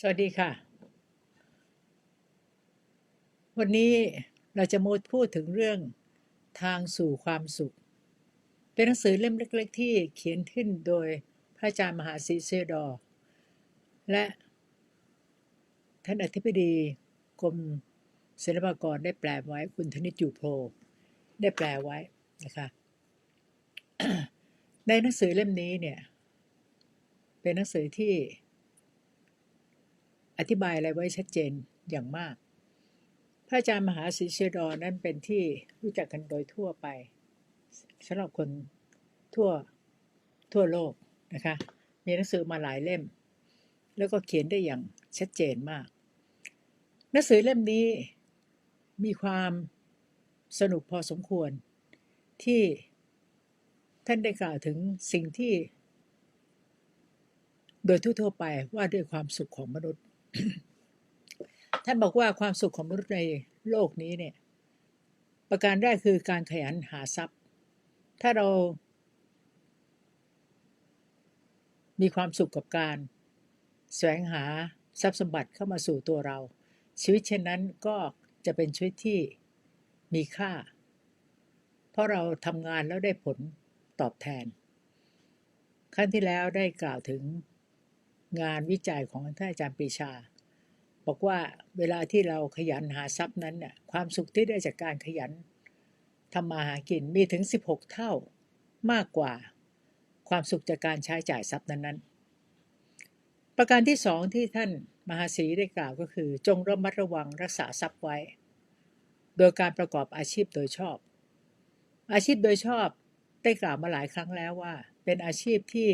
สวัสดีค่ะ วันนี้เราจะมาพูดถึงเรื่องทางสู่ความสุข เป็นหนังสือเล่มเล็ก ๆ ที่เขียนขึ้นโดยพระอาจารย์มหาศรีเซดอ และท่านอธิบดีกรมศิลปากรได้แปลไว้คุณธนิตอยู่โพได้แปลไว้นะคะ ในหนังสือเล่มนี้เนี่ย เป็นหนังสือที่ อธิบายอะไรไว้ชัดเจนอย่างมาก พระอาจารย์มหาศรีเชดอนั้นเป็นที่รู้จักกันโดยทั่วไปสำหรับคนทั่วทั่วโลกนะคะมีหนังสือมาหลายเล่ม แล้วก็เขียนได้อย่างชัดเจนมาก หนังสือเล่มนี้มีความสนุกพอสมควรที่ท่านได้กล่าวถึงสิ่งที่ โดยทั่วๆไปว่าด้วยความสุขของมนุษย์ ท่านบอกว่าความสุขของมนุษย์ในโลกนี้เนี่ย ประการแรกคือการขยันหาทรัพย์ ถ้าเรา มีความสุขกับการ แสวงหาทรัพย์สมบัติเข้ามาสู่ตัวเรา ชีวิตเช่นนั้นก็จะเป็นชีวิตที่มีค่า เพราะเราทำงานแล้วได้ผลตอบแทน ขั้นที่แล้วได้กล่าวถึง งานวิจัยของท่านอาจารย์ปรีชา บอกว่าเวลาที่เราขยันหาทรัพย์นั้นน่ะความสุขที่ได้จากการขยันทำมาหากินมีถึง 16 เท่ามากกว่าความสุขจากการใช้จ่ายทรัพย์นั้นๆ ประการที่สองที่ท่านมหาศรีได้กล่าวก็คือ จงระมัดระวังรักษาทรัพย์ไว้ โดยการประกอบอาชีพโดยชอบ อาชีพโดยชอบได้กล่าวมาหลายครั้งแล้วว่า เป็นอาชีพที่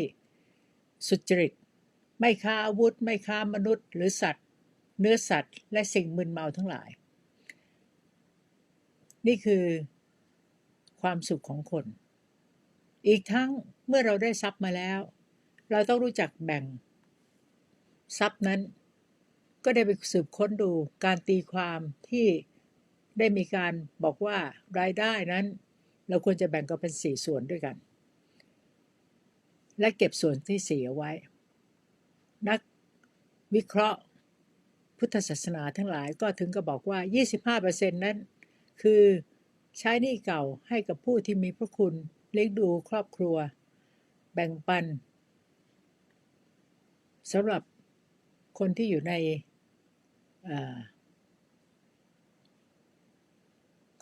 สุจริต ไม่ค้าอาวุธ ไม่ค้ามนุษย์ หรือสัตว์ เนื้อสัตว์ และสิ่งมึนเมาทั้งหลาย นี่คือความสุขของคน อีกทั้งเมื่อเราได้ทรัพย์มาแล้ว เราต้องรู้จักแบ่ง ทรัพย์นั้น ก็ได้ไปสืบค้นดูการตีความที่ได้มีการบอกว่ารายได้นั้น เราควรจะแบ่งก็เป็นสี่ส่วนด้วยกัน และเก็บส่วนที่เสี่เอาไว้ นักวิเคราะห์พุทธศาสนาทั้งหลายก็ถึงก็บอกว่า 25%นั้นคือใช้หนี้เก่าให้กับผู้ที่มีพระคุณเลี้ยงดูครอบครัว แบ่งปันสำหรับคนที่อยู่ใน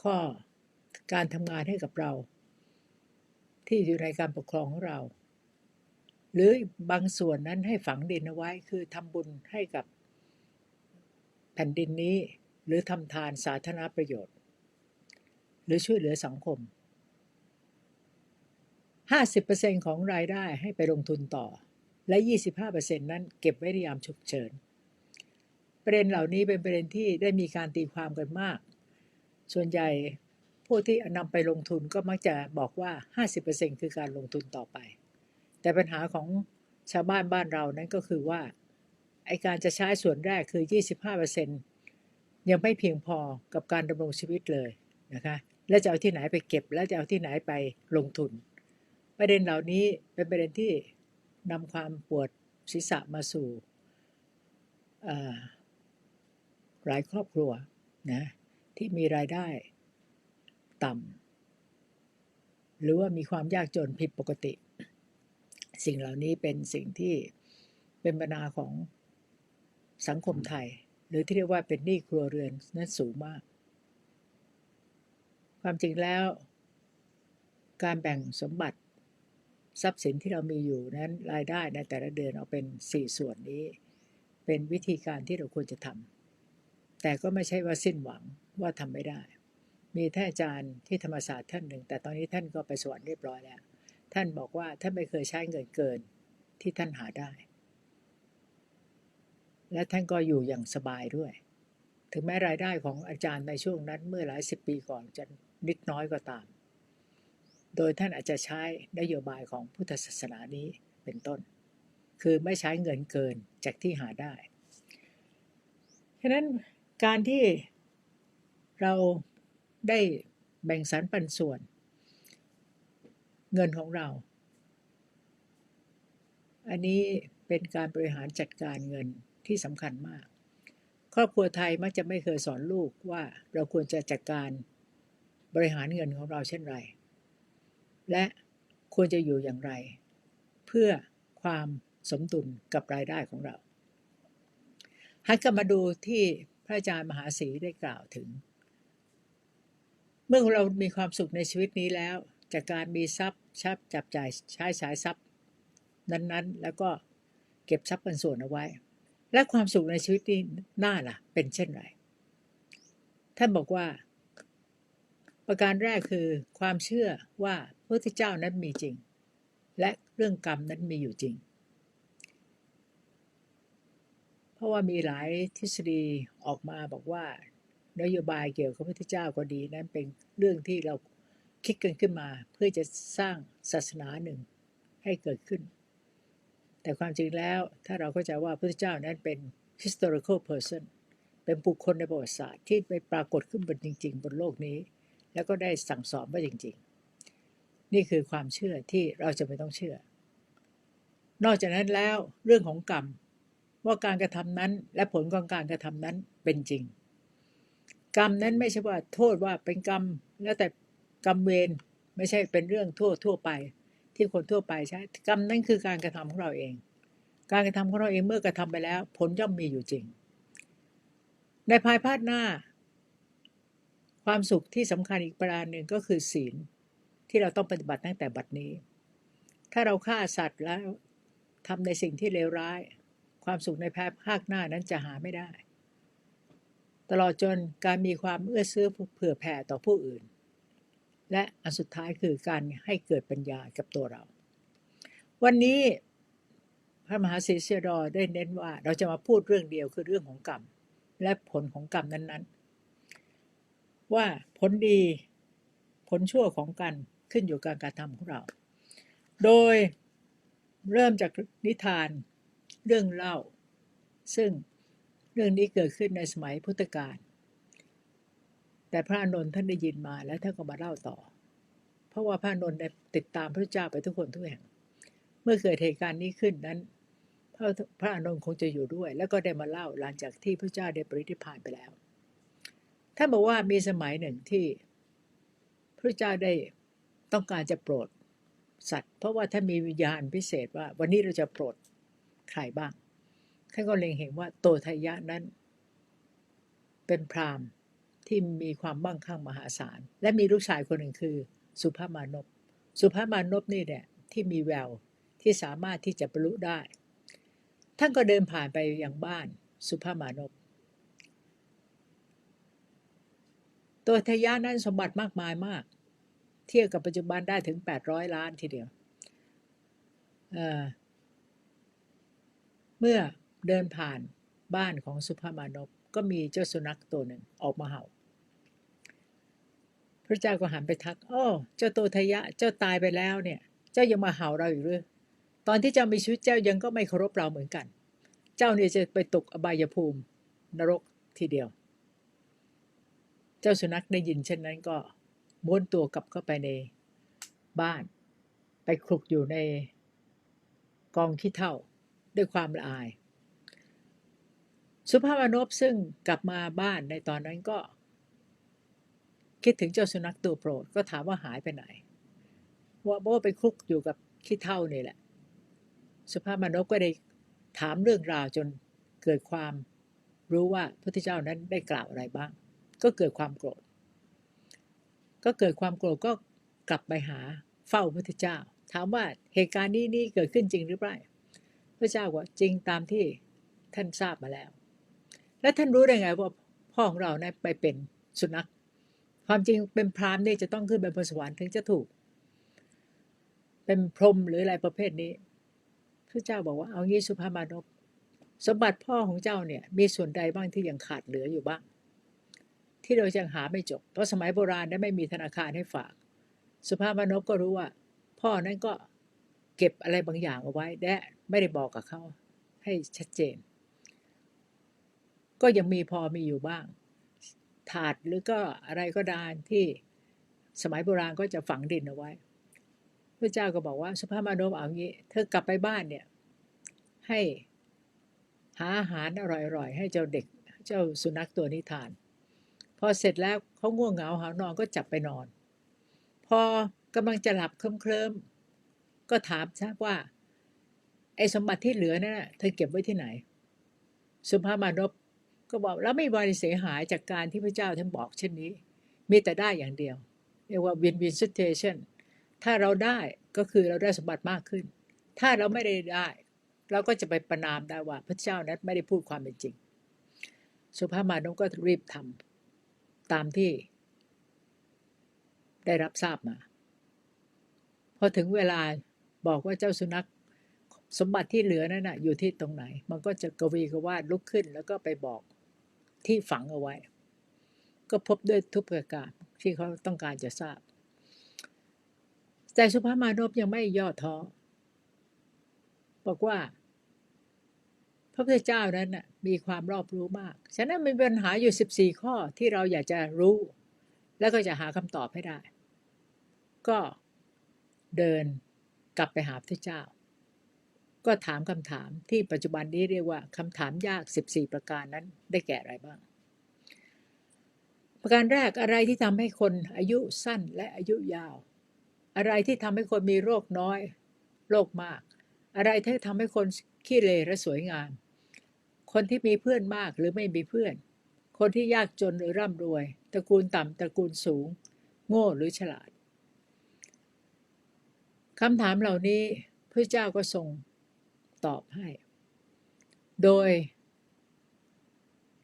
ข้อการทำงานให้กับเรา ที่อยู่ในการปกครองของเรา หรือบางส่วนนั้นให้ฝังดินเอาไว้คือทำบุญให้กับแผ่นดินนี้ หรือทำทานสาธารณประโยชน์ หรือช่วยเหลือสังคม 50%ของรายได้ให้ไปลงทุนต่อ และ 25%นั้นเก็บไว้ในยามฉุกเฉิน ประเด็นเหล่านี้เป็นประเด็นที่ได้มีการตีความกันมาก ส่วนใหญ่ผู้ที่นำไปลงทุนก็มักจะบอกว่า 50%คือการลงทุนต่อไป แต่ปัญหาของชาวบ้านบ้านเรานั้นก็คือว่าไอการจะใช้ส่วนแรกคือ 25%ยังไม่เพียงพอกับการดำรงชีวิตเลยนะคะและจะเอาที่ไหนไปเก็บ และจะเอาที่ไหนไปลงทุน ประเด็นเหล่านี้เป็นประเด็นที่นำความปวดศีรษะมาสู่หลายครอบครัวนะที่มีรายได้ต่ำหรือว่ามีความยากจนผิดปกติ สิ่งเหล่านี้เป็นสิ่งที่เป็นปัญหาของสังคมไทย หรือที่เรียกว่าเป็นหนี้ครัวเรือนนั้นสูงมาก ความจริงแล้ว การแบ่งสมบัติทรัพย์สินที่เรามีอยู่นั้นรายได้ในแต่ละเดือนเอาเป็น 4 ส่วนนี้ เป็นวิธีการที่เราควรจะทำแต่ก็ไม่ใช่ว่าสิ้นหวังว่าทำไม่ได้ มีท่านอาจารย์ที่ธรรมศาสตร์ท่านหนึ่ง แต่ตอนนี้ท่านก็ไปสวรรค์เรียบร้อยแล้ว ท่านบอกว่าท่านไม่เคยใช้เงินเกินที่ท่านหาได้ และท่านก็อยู่อย่างสบายด้วย ถึงแม้รายได้ของอาจารย์ในช่วงนั้นเมื่อหลายสิบปีก่อนจะนิดน้อยก็ตาม โดยท่านอาจจะใช้นโยบายของพุทธศาสนานี้เป็นต้น คือไม่ใช้เงินเกินจากที่หาได้ ฉะนั้นการที่เราได้แบ่งสรรปันส่วน เงินของเรา อันนี้เป็นการบริหารจัดการเงินที่สำคัญมาก ครอบครัวไทยมักจะไม่เคยสอนลูกว่าเราควรจะจัดการบริหารเงินของเราเช่นไร และควรจะอยู่อย่างไร เพื่อความสมดุลกับรายได้ของเราหันกลับมาดูที่พระอาจารย์มหาศรีได้กล่าวถึง เมื่อเรามีความสุขในชีวิตนี้แล้ว จากการมีทรัพย์ ชับจับจ่ายใช้สายทรัพย์นั้นๆ แล้วก็เก็บทรัพย์เป็นส่วนเอาไว้ และความสุขในชีวิตนี้หน้าล่ะ เป็นเช่นไรท่านบอกว่า ประการแรกคือความเชื่อว่าพระพุทธเจ้านั้นมีจริง และเรื่องกรรมนั้นมีอยู่จริง เพราะว่ามีหลายทฤษฎีออกมาบอกว่านโยบายเกี่ยวกับพระพุทธเจ้าก็ดีนั้นเป็นเรื่องที่เรา คิดกันขึ้นมาเพื่อจะสร้างศาสนาหนึ่งให้เกิดขึ้น แต่ความจริงแล้วถ้าเราเข้าใจว่าพระเจ้านั้นเป็น historical person เป็นบุคคลในประวัติศาสตร์ที่ไปปรากฏขึ้นบนจริง ๆ บนโลกนี้ แล้วก็ได้สั่งสอนว่าจริง ๆ นี่คือความเชื่อที่เราจะไม่ต้องเชื่อ นอกจากนั้นแล้วเรื่องของกรรมว่าการกระทำนั้นและผลของการกระทำนั้นเป็นจริง กรรมนั้นไม่ใช่ว่าโทษว่าเป็นกรรมแล้วแต่ กรรมเวรไม่ใช่เป็นเรื่องทั่วทั่วไป ที่คนทั่วไปใช้กรรมนั้นคือการกระทำของเราเอง การกระทำของเราเองเมื่อกระทำไปแล้ว ผลย่อมมีอยู่จริง ในภายภาคหน้า ความสุขที่สำคัญอีกประการหนึ่งก็คือศีลที่เราต้องปฏิบัติตั้งแต่บัดนี้ ถ้าเราฆ่าสัตว์แล้วทำในสิ่งที่เลวร้าย ความสุขในภายภาคหน้านั้นจะหาไม่ได้ ตลอดจนการมีความเอื้อเซื้อเผื่อแผ่ต่อผู้อื่น และอันสุดท้ายคือการให้เกิดปัญญากับตัวเรา วันนี้พระมหาศรีเสดอได้เน้นว่า เราจะมาพูดเรื่องเดียวคือเรื่องของกรรม และผลของกรรมนั้นๆ ว่าผลดีผลชั่วของกันขึ้นอยู่กับการทำของเรา โดยเริ่มจากนิทานเรื่องเล่า ซึ่งเรื่องนี้เกิดขึ้นในสมัยพุทธกาล แต่พระอานนท์ท่านได้ยินมาแล้วท่านก็มาเล่าต่อ เพราะว่าพระอานนท์ได้ติดตามพระเจ้าไปทุกคนทุกแห่ง เมื่อเกิดเหตุการณ์นี้ขึ้นนั้น พระพระอานนท์คงจะอยู่ด้วย แล้วก็ได้มาเล่าหลังจากที่พระเจ้าได้ปรินิพพานไปแล้วท่านบอกว่ามีสมัยหนึ่งที่พระเจ้าได้ต้องการจะโปรดสัตว์ เพราะว่าท่านมีวิญญาณพิเศษว่า วันนี้เราจะโปรดใครบ้างท่านก็เล็งเห็นว่าโตทยะนั้น เป็นพราหมณ์ ที่มีความมั่งคั่งมหาศาล และมีลูกชายคนหนึ่งคือ สุภามานพสุภามานพนี่เนี่ยที่มีแววที่สามารถที่จะบรรลุได้ ท่านก็เดินผ่านไปยังบ้านสุภามานพตัวทยะนั้นสมบัติมากมายมาก เทียบกับปัจจุบันได้ถึง 800 ล้านทีเดียวเเมื่อเดินผ่านบ้านของสุภามานพ ก็มีเจ้าสุนัขตัวหนึ่งออกมาเห่า พระเจ้าก็หันไปทักโอ้เจ้าโตทยะ เจ้าตายไปแล้วเนี่ย เจ้ายังมาเห่าเราอยู่หรือตอนที่เจ้ามีชีวิตเจ้ายังก็ไม่เคารพเราเหมือนกัน เจ้าเนี่ยจะไปตกอบายภูมิ นรกทีเดียว เจ้าสุนัขได้ยินเช่นนั้นก็ม้วนตัวกลับเข้าไปในบ้าน ไปคลุกอยู่ในกองขี้เถ้าด้วยความละอาย สุภาพนพซึ่งกลับมาบ้านในตอนนั้นก็ คิดถึงเจ้าสุนัขตัวโปรดก็ถามว่าหายไปไหน ว่าโบไปคลุกอยู่กับขี้เท่านี่แหละ สุภาพมนพก็ได้ถามเรื่องราวจนเกิดความรู้ว่าพระพุทธเจ้านั้นได้กล่าวอะไรบ้าง ก็เกิดความโกรธ ก็เกิดความโกรธก็กลับไปหาเฝ้าพระพุทธเจ้า ถามว่าเหตุการณ์นี้นี่เกิดขึ้นจริงหรือเปล่พระเจ้าว่าจริงตามที่ท่านทราบมาแล้ว และท่านรู้ได้ไงว่าพ่อของเรานะไปเป็นสุนัข ความจริงเป็นพรามเนี่ยจะต้องขึ้นไปบนสวรรค์ถึงจะถูก เป็นพรหมหรืออะไรประเภทนี้พระเจ้าบอกว่าเอางี้สุภามานพสมบัติพ่อของเจ้าเนี่ย มีส่วนใดบ้างที่ยังขาดเหลืออยู่บ้าง ที่เรายังหาไม่จบ เพราะสมัยโบราณนั้นไม่มีธนาคารให้ฝาก สุภามานพก็รู้ว่า พ่อนั้นก็เก็บอะไรบางอย่างเอาไว้และไม่ได้บอกกับเขาให้ชัดเจน ก็ยังมีพอมีอยู่บ้าง ถาดหรือก็อะไรก็ได้ที่สมัยโบราณก็จะฝังดินเอาไว้พระเจ้าก็บอกว่าสุภาพมานพเอางี้ เธอกลับไปบ้านเนี่ย ให้หาอาหารอร่อยๆให้เจ้าเด็กเจ้าสุนัขตัวนี้ทาน พอเสร็จแล้วเขาง่วงเหงาหานอนก็จับไปนอน พอกำลังจะหลับเคลิ้มๆก็ถามทราบว่าไอ้สมบัติที่เหลือนั่นน่ะเธอเก็บไว้ที่ไหน สุภาพมานพ ก็บอกแล้วไม่บริเสียหายจากการที่พระเจ้าท่านบอกเช่นนี้ มีแต่ได้อย่างเดียว เรียกว่า win win situation ถ้าเราได้ก็คือเราได้สมบัติมากขึ้น ถ้าเราไม่ได้ได้ เราก็จะไปประนามได้ว่าพระเจ้านั้นไม่ได้พูดความเป็นจริง สุภาพมานพก็รีบทำตามที่ ได้รับทราบมา พอถึงเวลาบอกว่าเจ้าสุนัขสมบัติที่เหลือนั่นนะอยู่ที่ตรงไหน มันก็จะกระวีกระวาดลุกขึ้นแล้วก็ไปบอก ที่ฝังเอาไว้ ก็พบด้วยทุกประการที่เขาต้องการจะทราบ แต่สุภาพมานพยังไม่ย่อท้อบอกว่า พระพุทธเจ้านั้นน่ะมีความรอบรู้มาก ฉะนั้นมีปัญหาอยู่ 14 ข้อที่เราอยากจะรู้ แล้วก็จะหาคำตอบให้ได้ ก็เดินกลับไปหาพระเจ้า ก็ถามคำถามที่ปัจจุบันนี้เรียกว่าคำถามยาก 14 ประการนั้นได้แก่อะไรบ้าง ประการแรกอะไรที่ทำให้คนอายุสั้นและอายุยาว อะไรที่ทำให้คนมีโรคน้อย โรคมาก อะไรที่ทำให้คนขี้เลและสวยงาม คนที่มีเพื่อนมากหรือไม่มีเพื่อน คนที่ยากจนหรือร่ำรวย ตระกูลต่ำตระกูลสูง โง่หรือฉลาดคำถามเหล่านี้พระเจ้าก็ทรง ตอบให้ โดย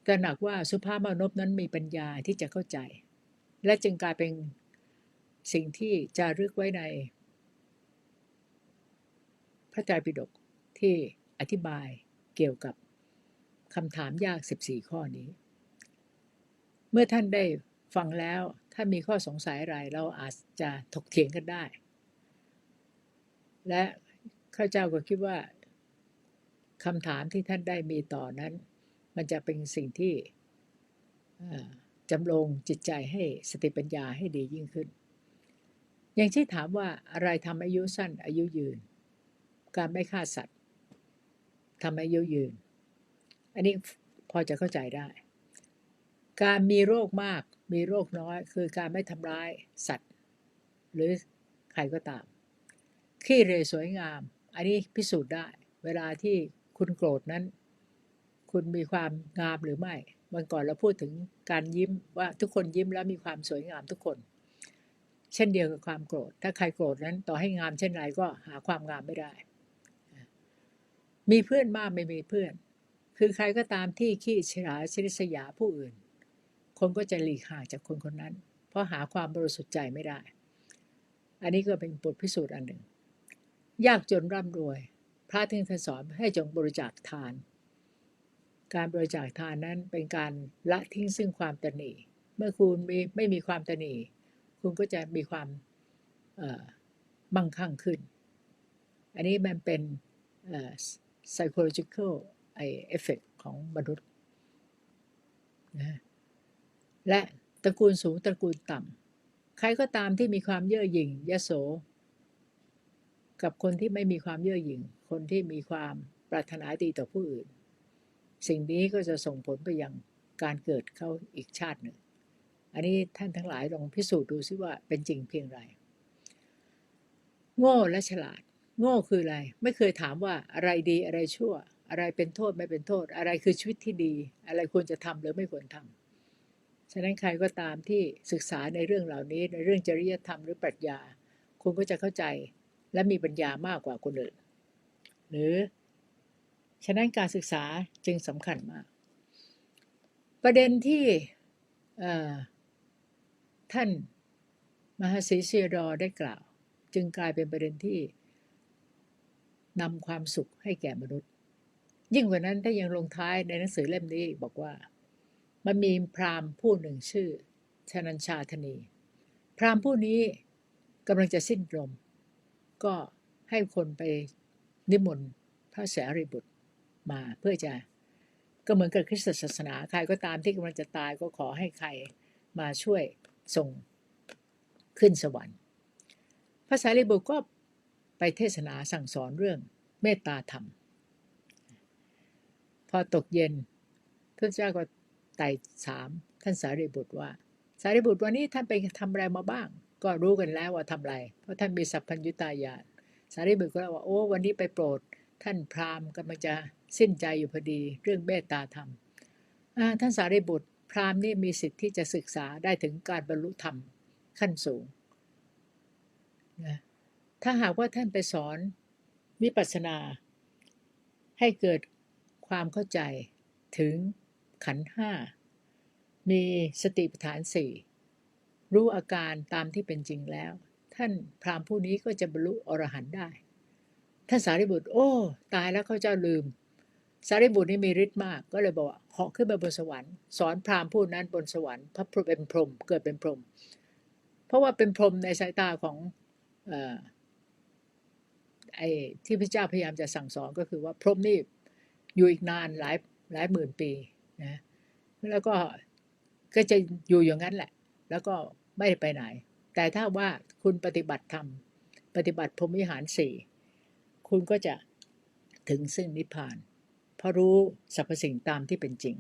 ตระหนักว่าสุภาพมานพนั้นมีปัญญาที่จะเข้าใจ และจึงกลายเป็นสิ่งที่จารึกไว้ใน พระไตรปิฎกที่อธิบายเกี่ยวกับคำถามยาก 14 ข้อนี้ เมื่อท่านได้ฟังแล้วถ้ามีข้อสงสัยอะไรเราอาจจะถกเถียงกันได้ และข้าเจ้าก็คิดว่า คำถามที่ท่านได้มีต่อนั้น มันจะเป็นสิ่งที่จำลงจิตใจให้สติปัญญาให้ดียิ่งขึ้น อย่างที่ถามว่าอะไรทำอายุสั้นอายุยืน การไม่ฆ่าสัตว์ทำอายุยืน อันนี้พอจะเข้าใจได้ การมีโรคมากมีโรคน้อย คือการไม่ทำร้ายสัตว์ หรือใครก็ตามขี้เรสวยงาม อันนี้พิสูจน์ได้ เวลาที่ คุณโกรธนั้น คุณมีความงามหรือไม่วันก่อนเราพูดถึงการยิ้มว่าทุกคนยิ้มแล้วมีความสวยงามทุกคน เช่นเดียวกับความโกรธ ถ้าใครโกรธนั้นต่อให้งามเช่นไรก็หาความงามไม่ได้ มีเพื่อนมากไม่มีเพื่อน คือใครก็ตามที่ขี้ฉลาชิริษยาผู้อื่น คนก็จะหลีกห่างจากคนคนนั้น เพราะหาความบริสุทธิ์ใจไม่ได้ อันนี้ก็เป็นบทพิสูจน์อันหนึ่ง ยากจนร่ำรวย พระท่านสอนให้จงบริจาคทาน การบริจาคทานนั้นเป็นการละทิ้งซึ่งความตนีเมื่อคุณไม่ไม่มีความตนีคุณก็จะมีความมั่งคั่งขึ้น อันนี้มันเป็น psychological ไอเอฟเฟกของมนุษย์นะและตระกูลสูงตระกูลต่ำใครก็ตามที่มีความเย่อหยิ่งยโส กับคนที่ไม่มีความเย่อหยิ่ง คนที่มีความปรารถนาดีต่อผู้อื่น สิ่งนี้ก็จะส่งผลไปยังการเกิดเขาอีกชาติหนึ่ง อันนี้ท่านทั้งหลายลองพิสูจน์ดูซิว่าเป็นจริงเพียงไร โง่และฉลาด โง่คืออะไร ไม่เคยถามว่าอะไรดีอะไรชั่ว อะไรเป็นโทษไม่เป็นโทษ อะไรคือชีวิตที่ดี อะไรควรจะทำหรือไม่ควรทำฉะนั้นใครก็ตามที่ศึกษาในเรื่องเหล่านี้ในเรื่องจริยธรรมหรือปรัชญา คุณก็จะเข้าใจ และมีปัญญามากกว่าคนอื่น หรือ ฉะนั้นการศึกษาจึงสำคัญมาก ประเด็นที่ท่านมหาศรีเซียดอได้กล่าว จึงกลายเป็นประเด็นที่นำความสุขให้แก่มนุษย์ ยิ่งกว่านั้นถ้ายังลงท้ายในหนังสือเล่มนี้บอกว่า มันมีพราหมณ์ผู้หนึ่งชื่อชนัญชาธนี พราหมณ์ผู้นี้กำลังจะสิ้นลม ก็ให้คนไปนิมนต์พระแสรีบุตรมาเพื่อจะก็เหมือนกับคริสตศาสนาใครก็ตามที่กำลังจะตายก็ขอให้ใครมาช่วยส่งขึ้นสวรรค์ พระสารีบุตรก็ไปเทศนาสั่งสอนเรื่องเมตตาธรรม พอตกเย็นพระเจ้าก็ไต่ถามท่านสารีบุตรว่า สารีบุตรวันนี้ท่านไปทำอะไรมาบ้าง ก็รู้กันแล้วว่าทำอะไร เพราะท่านมีสัพพัญญุตายานสารีบุตรก็เล่าว่าโอ้วันนี้ไปโปรด ท่านพราหมณ์กำลังจะสิ้นใจอยู่พอดีเรื่องเมตตาธรรมท่านสารีบุตร พราหมณ์นี่มีสิทธิ์ที่จะศึกษาได้ถึงการบรรลุธรรมขั้นสูงนะถ้าหากว่าท่านไปสอนวิปัสสนา ให้เกิดความเข้าใจถึงขันธ์ห้ามีสติปัฏฐานสี่ รู้อาการตามที่เป็นจริงแล้ว ท่านพราหมณ์ผู้นี้ก็จะบรรลุอรหันต์ได้ ท่านสารีบุตร โอ้ ตายแล้วเขาเจ้าลืม สารีบุตรนี่มีฤทธิ์มาก ก็เลยบอกว่าเหาะขึ้นไปบนสวรรค์สอนพราหมณ์ผู้นั้นบนสวรรค์พระพรหมเป็นพรหมเกิดเป็นพรหมเพราะว่าเป็นพรหมในสายตาของออไอ้ที่พระเจ้าพยายามจะสั่งสอนก็คือว่าพรหมนี่อยู่อีกนานหลายหลายหมื่นปีนะแล้วก็ก็จะอยู่อย่างนั้นแหละ แล้วก็ ไม่ได้ไปไหน แต่ถ้าว่าคุณปฏิบัติธรรม ปฏิบัติพรหมวิหารสี่คุณก็จะถึงซึ่งนิพพาน เพราะรู้สรรพสิ่งตามที่เป็นจริง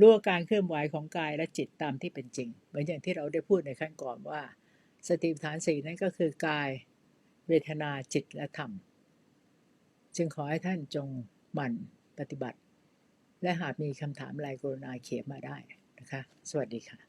รู้การเคลื่อนไหวของกายและจิตตามที่เป็นจริง เหมือนอย่างที่เราได้พูดในขั้นก่อนว่า สติปัฏฐานสี่นั้นก็คือกาย เวทนาจิตและธรรม จึงขอให้ท่านจงหมั่นปฏิบัติ และหากมีคำถามอะไรกรุณาเขียนมาได้นะคะ สวัสดีค่ะ